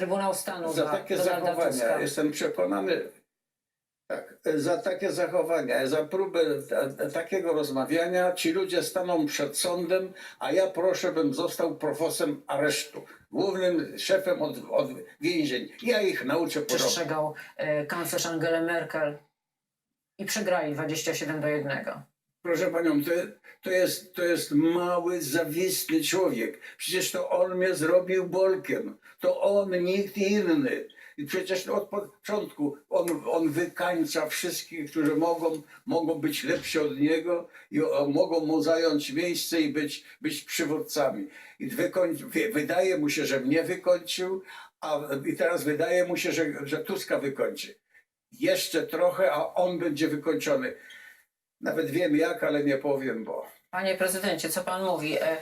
Trybunał Stanu Za dla takie Donalda zachowania Tuska. jestem przekonany, tak, za takie zachowania, za próbę ta, takiego rozmawiania ci ludzie staną przed sądem, a ja proszę, bym został profosem aresztu, głównym szefem od, od więzień. Ja ich nauczę porządku. Przestrzegał e, kanclerz Angelę Merkel i przegrali 27 do 1. Proszę panią, to, to, jest, to jest mały, zawistny człowiek. Przecież to on mnie zrobił bolkiem. To on, nikt inny. I przecież od początku on, on wykańcza wszystkich, którzy mogą, mogą być lepsi od niego i o, mogą mu zająć miejsce i być, być przywódcami. I wykoń, wy, wydaje mu się, że mnie wykończył, a i teraz wydaje mu się, że, że Tuska wykończy. Jeszcze trochę, a on będzie wykończony. Nawet wiem jak, ale nie powiem, bo Panie prezydencie, co pan mówi? E,